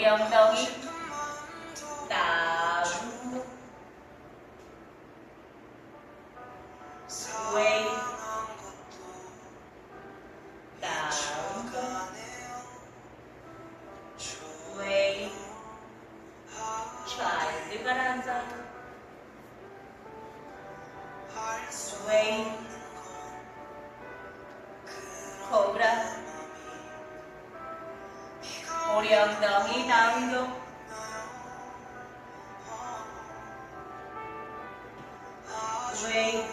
엉덩이 다 엉덩이 다운도 웨이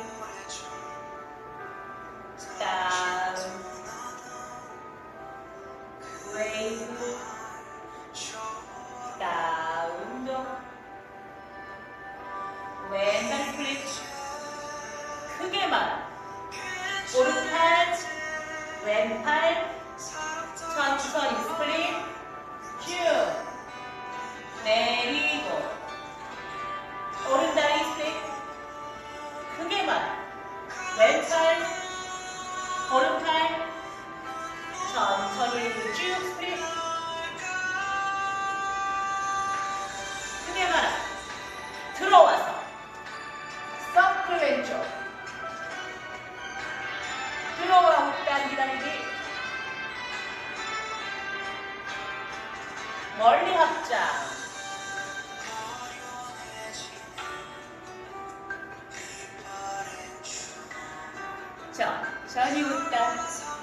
다운 웨이브 다운도 왼발 스플릿 크게만 오른팔 왼팔 천천히 쭉 내리고 오른다리 스플릿 크게만 왼팔 오른팔 천천히 쭉 스플릿 크게만 들어와서 서클 왼쪽. 들어와 흑단 기다리기. 멀리 확장 천천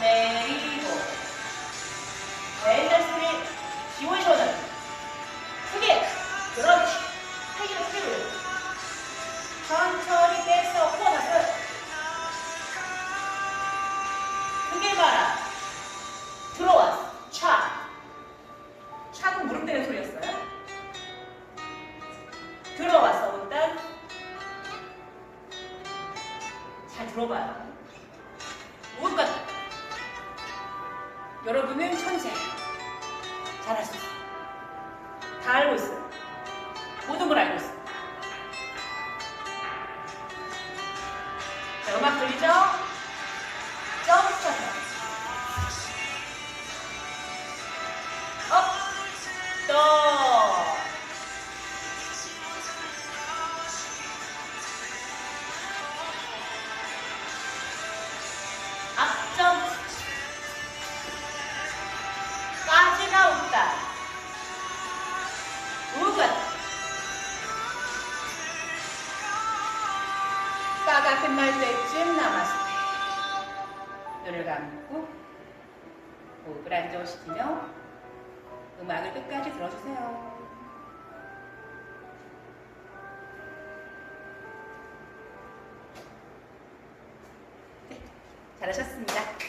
내리고 스윗 시원시원하게 크게 그렇지 크게 천천히 빼서 코어 닫아요 크게 봐라 들어왔어 차 차도 무릎 때는 소리였어요 들어왔어 일단 잘 들어봐요 여러분은 천재 있어 다 알고 있어요. 모든 걸 알고 있어 자 때쯤 남았을 때. 눈을 감고 호흡을 안정시키며 음악을 끝까지 들어주세요. 네, 잘하셨습니다.